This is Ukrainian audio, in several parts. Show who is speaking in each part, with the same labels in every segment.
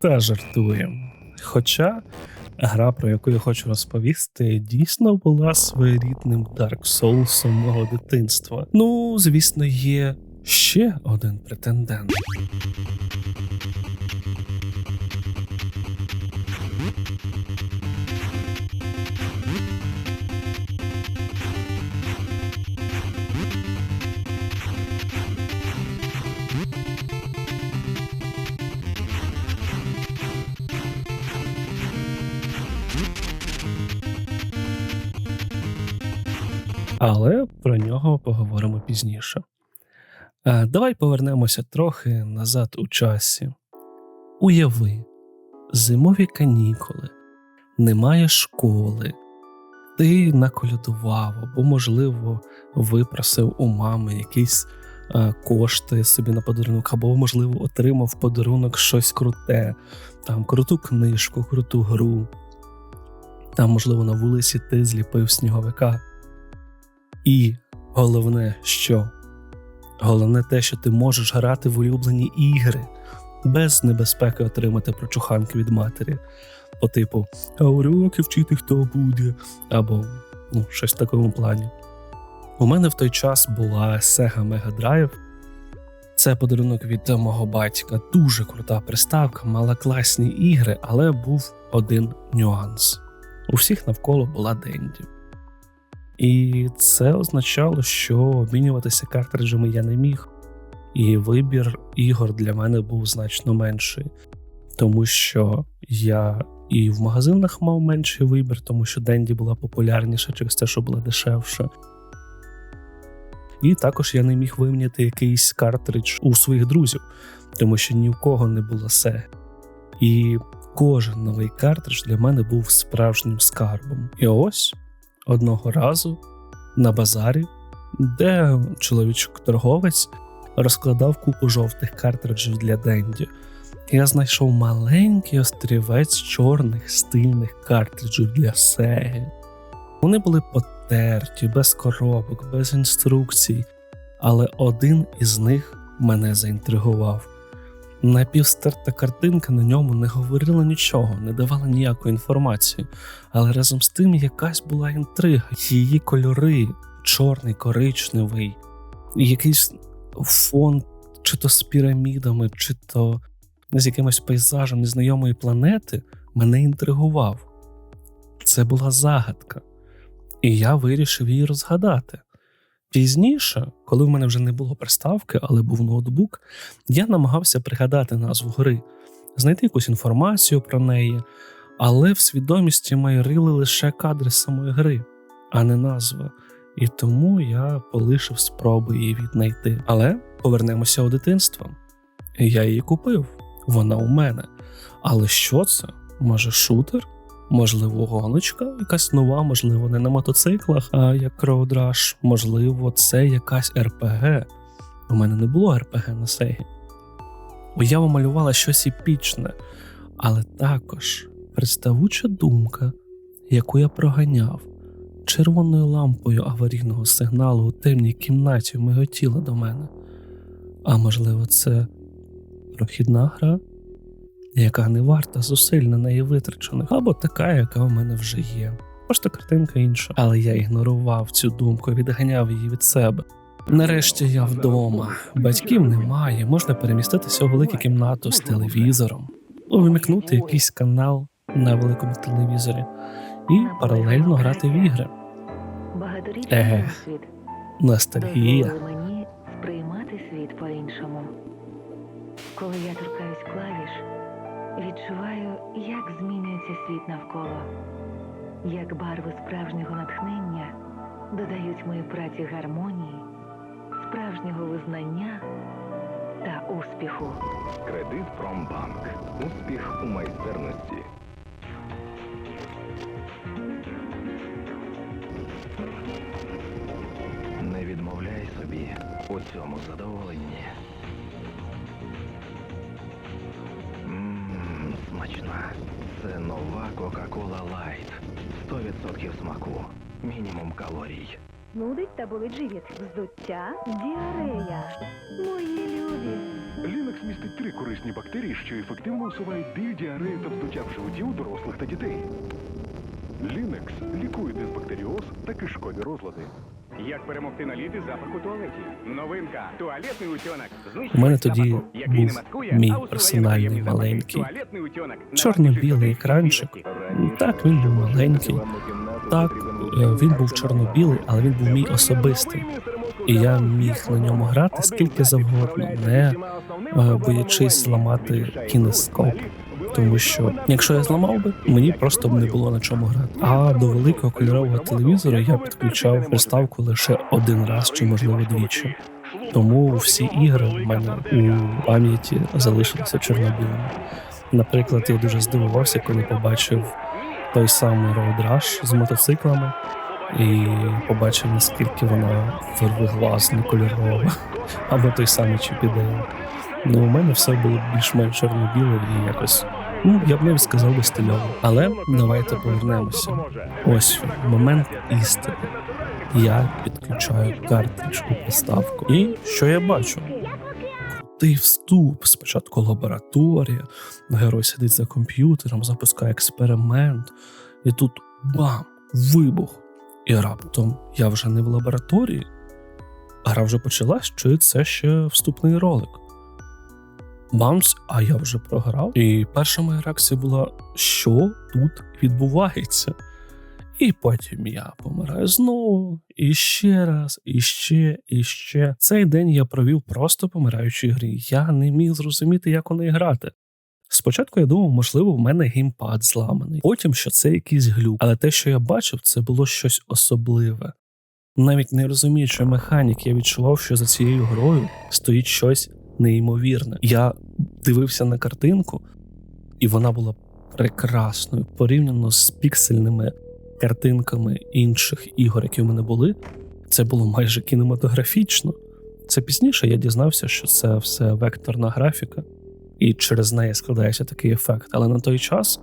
Speaker 1: Та жартую. Хоча гра, про яку я хочу розповісти, дійсно була своєрідним Dark Souls мого дитинства. Ну, звісно, є ще один претендент. Але про нього поговоримо пізніше. Е, Давай повернемося трохи назад у часі. Уяви, зимові канікули, немає школи, ти наколядував або, можливо, випросив у мами якісь е, кошти собі на подарунок, або, можливо, отримав подарунок щось круте, там круту книжку, круту гру. Там, можливо, на вулиці ти зліпив сніговика. І головне, що головне те, що ти можеш грати в улюблені ігри без небезпеки отримати прочуханки від матері, по типу А уроки вчити хто буде, або ну, щось в такому плані. У мене в той час була Sega Mega Drive. Це подарунок від мого батька. Дуже крута приставка, мала класні ігри, але був один нюанс: у всіх навколо була Денді. І це означало, що обмінюватися картриджами я не міг, і вибір ігор для мене був значно менший, тому що я і в магазинах мав менший вибір, тому що Денді була популярніша через те, що була дешевша. І також я не міг виміняти якийсь картридж у своїх друзів, тому що ні в кого не було Sega. І кожен новий картридж для мене був справжнім скарбом. І ось одного разу на базарі, де чоловічок-торговець розкладав купу жовтих картриджів для Денді. Я знайшов маленький острівець чорних стильних картриджів для Сеги. Вони були потерті, без коробок, без інструкцій, але один із них мене заінтригував. Напівстерта картинка на ньому не говорила нічого, не давала ніякої інформації, але разом з тим якась була інтрига. Її кольори чорний, коричневий, якийсь фон, чи то з пірамідами, чи то з якимось пейзажем незнайомої планети, мене інтригував. Це була загадка, і я вирішив її розгадати. Пізніше, коли в мене вже не було приставки, але був ноутбук, я намагався пригадати назву гри, знайти якусь інформацію про неї, але в свідомості мої рили лише кадри самої гри, а не назва. І тому я полишив спроби її віднайти. Але повернемося у дитинство. Я її купив, вона у мене. Але що це? Може, шутер? Можливо, гоночка, якась нова, можливо, не на мотоциклах, а як Road. Можливо, це якась РПГ. У мене не було РПГ на Сегі. Уява малювала щось епічне, але також представуча думка, яку я проганяв червоною лампою аварійного сигналу у темній кімнаті миготіла до мене. А можливо, це прохідна гра, яка не варта зусиль на неї витрачених, або така, яка у мене вже є. Просто картинка інша. Але я ігнорував цю думку, відганяв її від себе. Нарешті я вдома. Батьків немає, можна переміститися у велику кімнату з телевізором, увімкнути якийсь канал на великому телевізорі і паралельно грати в ігри. Еге. Ностальгія.
Speaker 2: мені сприймати світ по-іншому. Коли я як змінюється світ навколо, як барви справжнього натхнення додають моїй праці гармонії, справжнього визнання та успіху.
Speaker 3: Кредит Промбанк. Успіх у майстерності. Не відмовляй собі у цьому задоволенні. Це нова Coca-Cola Light. 100% смаку. Мінімум калорій.
Speaker 4: Нудить та болить живіт, вздуття, діарея. Мої любі.
Speaker 5: Лінекс містить три корисні бактерії, що ефективно усувають біль, діарею та вздуття в животі у дорослих та дітей. Лінекс лікує дисбактеріоз та кишкові розлади.
Speaker 6: Як перемогти на лід із запаху туалетів? Новинка. Туалетний утенок.
Speaker 1: У мене тоді був мій персональний маленький чорно-білий екранчик. Так, він був маленький. Так, е, він був чорно-білий, але він був мій особистий. І я міг на ньому грати скільки завгодно, не е, боячись зламати кінескоп. Тому що якщо я зламав би, мені просто б не було на чому грати. А до великого кольорового телевізора я підключав приставку лише один раз чи можливо двічі. Тому всі ігри в мене у пам'яті залишилися чорно-білими. Наприклад, я дуже здивувався, коли побачив той самий Rush з мотоциклами і побачив, наскільки вона вервигласна, кольорова, або той самий Чіпідейл. Ну, у мене все було більш-менш чорно-біле і якось. Ну, я б навіть сказав би стильово. Але давайте повернемося. Ось момент істини. Я підключаю картридж у приставку. І що я бачу? Крутий вступ. Спочатку лабораторія, герой сидить за комп'ютером, запускає експеримент, і тут бам! Вибух. І раптом я вже не в лабораторії. Гра вже почалась, чи це ще вступний ролик. Бамс, а я вже програв. І перша моя реакція була: що тут відбувається? І потім я помираю знову, і ще раз, і ще, і ще. Цей день я провів просто помираючи грі. Я не міг зрозуміти, як у неї грати. Спочатку я думав, можливо, в мене геймпад зламаний, потім, що це якийсь глюк, але те, що я бачив, це було щось особливе. Навіть не розуміючи механік, я відчував, що за цією грою стоїть щось неймовірне. Я дивився на картинку, і вона була прекрасною порівняно з піксельними картинками інших ігор, які в мене були. Це було майже кінематографічно. Це пізніше я дізнався, що це все векторна графіка, і через неї складається такий ефект. Але на той час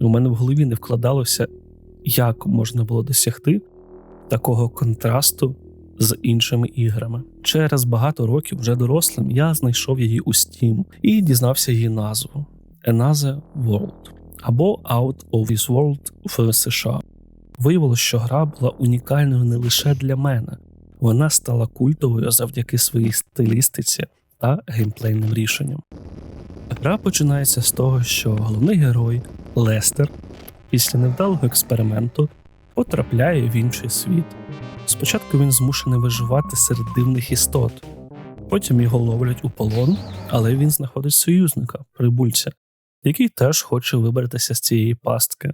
Speaker 1: у мене в голові не вкладалося, як можна було досягти такого контрасту з іншими іграми. Через багато років, вже дорослим, я знайшов її у Steam і дізнався її назву Another World або Out of This World в США. Виявилося, що гра була унікальною не лише для мене, вона стала культовою завдяки своїй стилістиці та геймплейним рішенням. Гра починається з того, що головний герой Лестер після невдалого експерименту потрапляє в інший світ. Спочатку він змушений виживати серед дивних істот, потім його ловлять у полон, але він знаходить союзника, прибульця, який теж хоче вибратися з цієї пастки.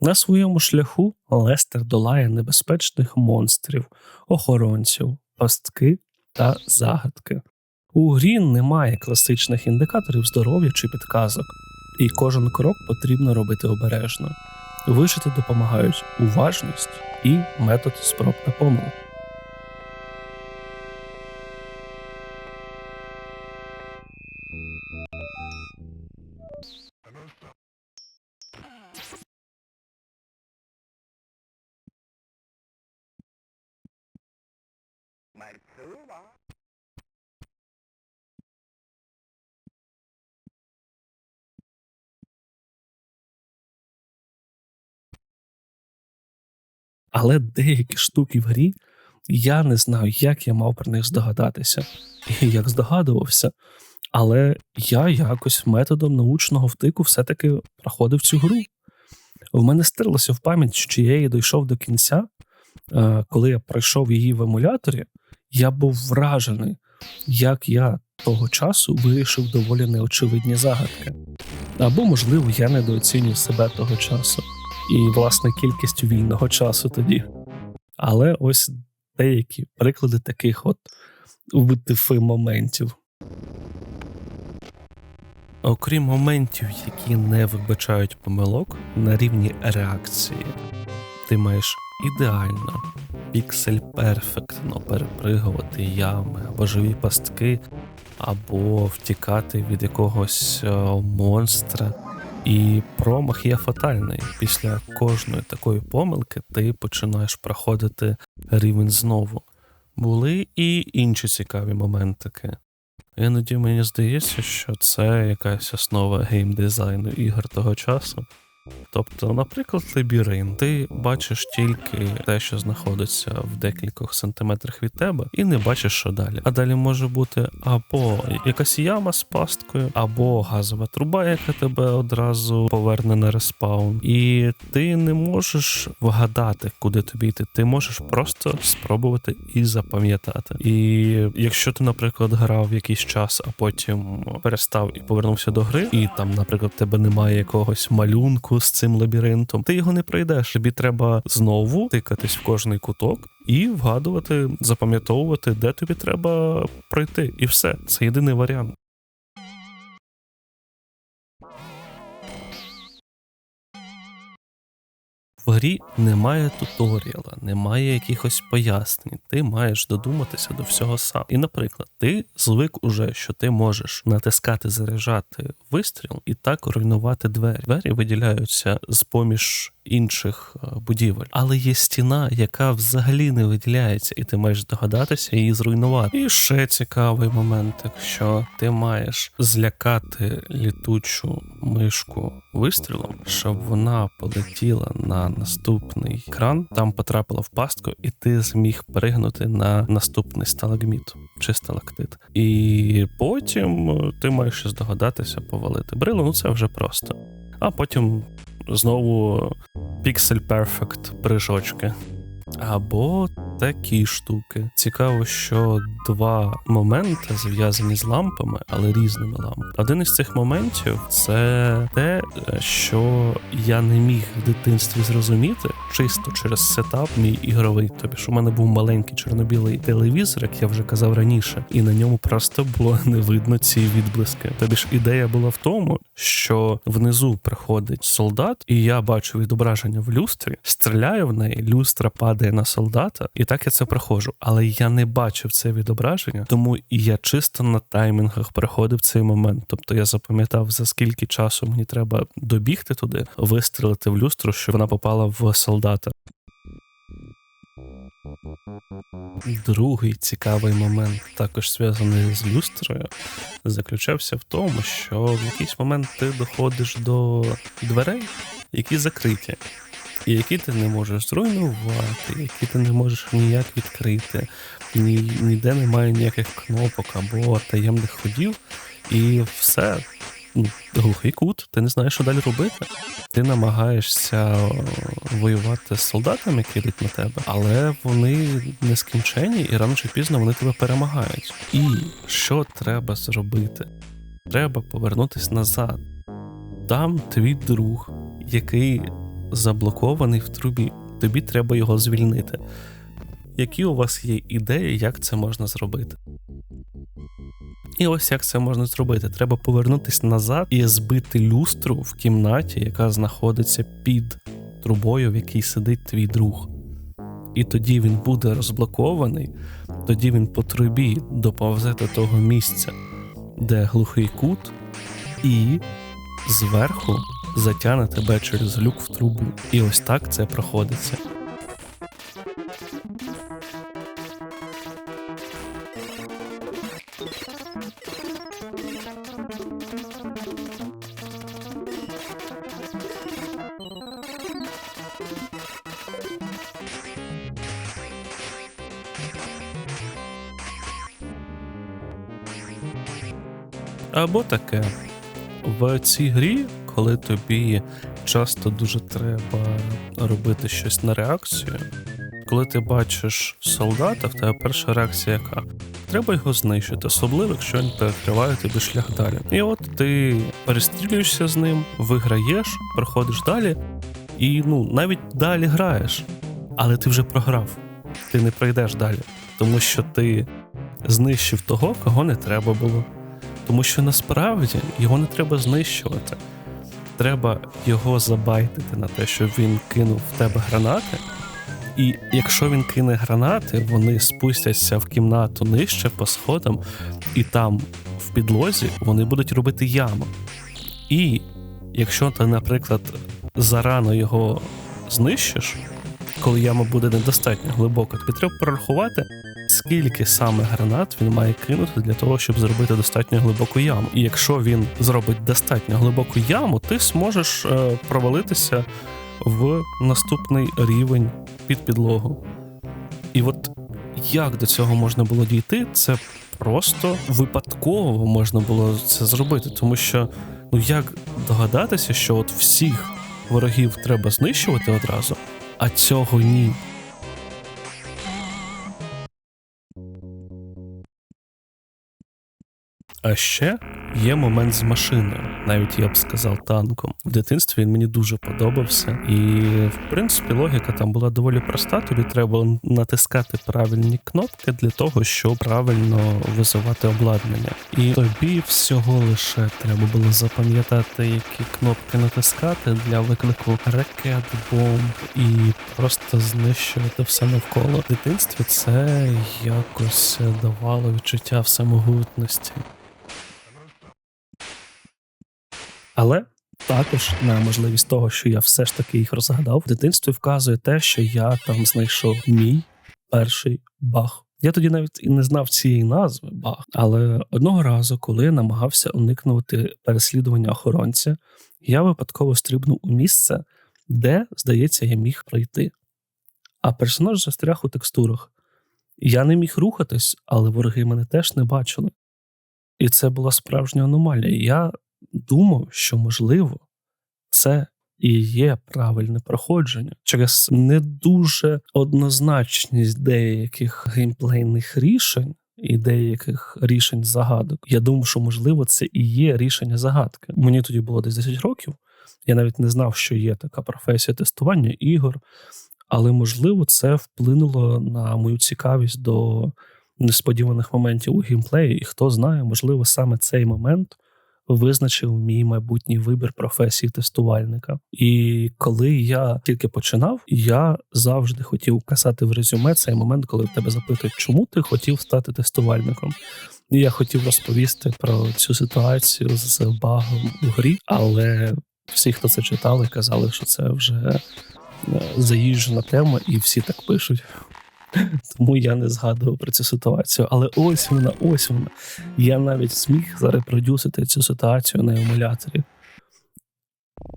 Speaker 1: На своєму шляху Лестер долає небезпечних монстрів, охоронців, пастки та загадки. У грі немає класичних індикаторів здоров'я чи підказок, і кожен крок потрібно робити обережно. Вижити допомагають уважність і метод спроб та помилок. Але деякі штуки в грі я не знаю, як я мав про них здогадатися, і як здогадувався. Але я якось методом научного втику все-таки проходив цю гру. В мене стерлося в пам'ять, що я її дійшов до кінця. Е, Коли я пройшов її в емуляторі, я був вражений, як я того часу вирішив доволі неочевидні загадки. Або, можливо, я недооцінюю себе того часу і, власне, кількість вільного часу тоді. Але ось деякі приклади таких от витифи моментів. Окрім моментів, які не вибачають помилок на рівні реакції, ти маєш ідеально, піксель перфектно перепригувати ями або живі пастки, або втікати від якогось е, монстра. І промах є фатальний. Після кожної такої помилки ти починаєш проходити рівень знову. Були і інші цікаві моментики. Іноді мені здається, що це якась основа геймдизайну ігор того часу. Тобто, наприклад, лабіринт, ти бачиш тільки те, що знаходиться в декількох сантиметрах від тебе, і не бачиш, що далі. А далі може бути або якась яма з пасткою, або газова труба, яка тебе одразу поверне на респаун. І ти не можеш вгадати, куди тобі йти. Ти можеш просто спробувати і запам'ятати. І якщо ти, наприклад, грав якийсь час, а потім перестав і повернувся до гри, і там, наприклад, тебе немає якогось малюнку з цим лабіринтом, ти його не пройдеш. Тобі треба знову тикатись в кожний куток і вгадувати, запам'ятовувати, де тобі треба пройти. І все. Це єдиний варіант. В грі немає туторіала, немає якихось пояснень. Ти маєш додуматися до всього сам. І, наприклад, ти звик уже, що ти можеш натискати, заряджати вистріл і так руйнувати двері. Двері виділяються з поміж інших е, будівель, але є стіна, яка взагалі не виділяється, і ти маєш здогадатися її зруйнувати. І ще цікавий момент, якщо ти маєш злякати літучу мишку вистрілом, щоб вона полетіла на наступний кран, там потрапила в пастку, і ти зміг пригнути на наступний сталагміт чи сталактит. І потім е, ти маєш ще здогадатися повалити брилу. Ну це вже просто. А потім знову Pixel Perfect прыжочки. Або такі штуки. Цікаво, що два моменти зв'язані з лампами, але різними лампами. Один із цих моментів це те, що я не міг в дитинстві зрозуміти, чисто через сетап мій ігровий. Тобі що в мене був маленький чорно-білий телевізор, як я вже казав раніше, і на ньому просто було не видно ці відблиски. Тобі ж ідея була в тому, що внизу приходить солдат, і я бачу відображення в люстрі, стріляю в неї, люстра падає на солдата, і так я це проходжу. Але я не бачив це відображення, тому я чисто на таймінгах проходив цей момент. Тобто я запам'ятав, за скільки часу мені треба добігти туди, вистрілити в люстру, щоб вона попала в солдата. Другий цікавий момент, також зв'язаний з люстрою, заключався в тому, що в якийсь момент ти доходиш до дверей, які закриті, і які ти не можеш зруйнувати, які ти не можеш ніяк відкрити, ні, ніде немає ніяких кнопок або таємних ходів, і все. Ну, глухий кут, ти не знаєш, що далі робити. Ти намагаєшся е, воювати з солдатами, які йдуть на тебе, але вони нескінчені, і рано чи пізно вони тебе перемагають. І що треба зробити? Треба повернутись назад. Там твій друг, який заблокований в трубі. Тобі треба його звільнити. Які у вас є ідеї, як це можна зробити? І ось як це можна зробити. Треба повернутися назад і збити люстру в кімнаті, яка знаходиться під трубою, в якій сидить твій друг. І тоді він буде розблокований, тоді він по трубі доповзе до того місця, де глухий кут, і зверху затягне тебе через люк в трубу. І ось так це проходиться. Або таке. В цій грі, коли тобі часто дуже треба робити щось на реакцію, коли ти бачиш солдата, в тебе перша реакція яка? Треба його знищити, особливо, якщо він перекриває тобі шлях далі. І от ти перестрілюєшся з ним, виграєш, проходиш далі, і ну навіть далі граєш, але ти вже програв. Ти не пройдеш далі, тому що ти знищив того, кого не треба було. Тому що насправді його не треба знищувати. Треба його забайтити на те, щоб він кинув в тебе гранати. І якщо він кине гранати, вони спустяться в кімнату нижче по сходам, і там в підлозі вони будуть робити яму. І якщо ти, наприклад, зарано його знищиш, коли яма буде недостатньо глибока, тобі треба прорахувати, скільки саме гранат він має кинути для того, щоб зробити достатньо глибоку яму. І якщо він зробить достатньо глибоку яму, ти зможеш е, провалитися в наступний рівень під підлогу. І от як до цього можна було дійти, це просто випадково можна було це зробити, тому що ну як догадатися, що от всіх ворогів треба знищувати одразу, а цього ні. А ще є момент з машиною, навіть я б сказав танком. В дитинстві він мені дуже подобався, і в принципі логіка там була доволі проста. Тобі треба натискати правильні кнопки для того, щоб правильно визивати обладнання. І тобі всього лише треба було запам'ятати, які кнопки натискати для виклику ракет, бомб і просто знищувати все навколо. В дитинстві це якось давало відчуття всемогутності. Але також на можливість того, що я все ж таки їх розгадав, в дитинстві вказує те, що я там знайшов мій перший баг. Я тоді навіть і не знав цієї назви баг. Але одного разу, коли я намагався уникнути переслідування охоронця, я випадково стрибнув у місце, де, здається, я міг пройти. А персонаж застряг у текстурах. Я не міг рухатись, але вороги мене теж не бачили. І це була справжня аномалія. Я думав, що можливо це і є правильне проходження через не дуже однозначність деяких геймплейних рішень і деяких рішень загадок. Я думав, що можливо це і є рішення загадки. Мені тоді було десь 10 років. Я навіть не знав, що є така професія тестування ігор, але можливо це вплинуло на мою цікавість до несподіваних моментів у геймплеї, і хто знає, можливо, саме цей момент визначив мій майбутній вибір професії тестувальника. І коли я тільки починав, я завжди хотів казати в резюме цей момент, коли тебе запитують, чому ти хотів стати тестувальником. І я хотів розповісти про цю ситуацію з багом у грі, але всі, хто це читали, казали, що це вже е, заїжджена тема, і всі так пишуть. Тому я не згадував про цю ситуацію. Але ось вона, ось вона. Я навіть зміг зарепродюсити цю ситуацію на емуляторі.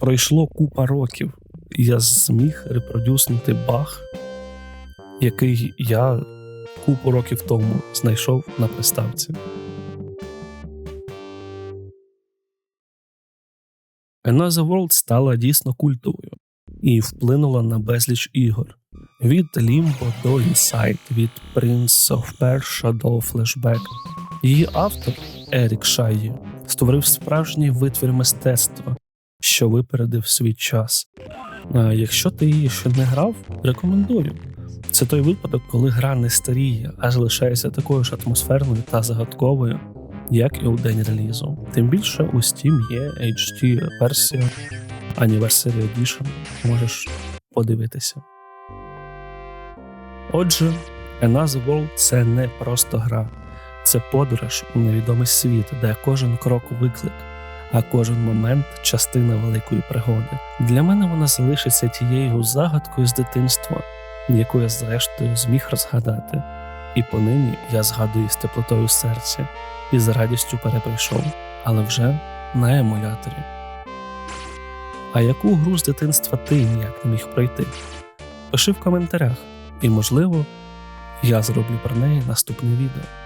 Speaker 1: Пройшло купа років, і я зміг репродюснути баг, який я купу років тому знайшов на приставці. Another World стала дійсно культовою і вплинула на безліч ігор. Від Limbo до Inside, від Prince of Persia до Flashback. Її автор Ерік Шайї створив справжній витвір мистецтва, що випередив свій час. А якщо ти її ще не грав, рекомендую. Це той випадок, коли гра не старіє, а залишається такою ж атмосферною та загадковою, як і у день релізу. Тим більше у Steam є HD версія Anniversary Edition. Можеш подивитися. Отже, Another World – це не просто гра, це подорож у невідомий світ, де кожен крок виклик, а кожен момент частина великої пригоди. Для мене вона залишиться тією загадкою з дитинства, яку я зрештою зміг розгадати, і понині я згадую з теплотою в серці і з радістю переприйшов, але вже на емуляторі. А яку гру з дитинства ти ніяк не міг пройти? Пиши в коментарях, і, можливо, я зроблю про неї наступне відео.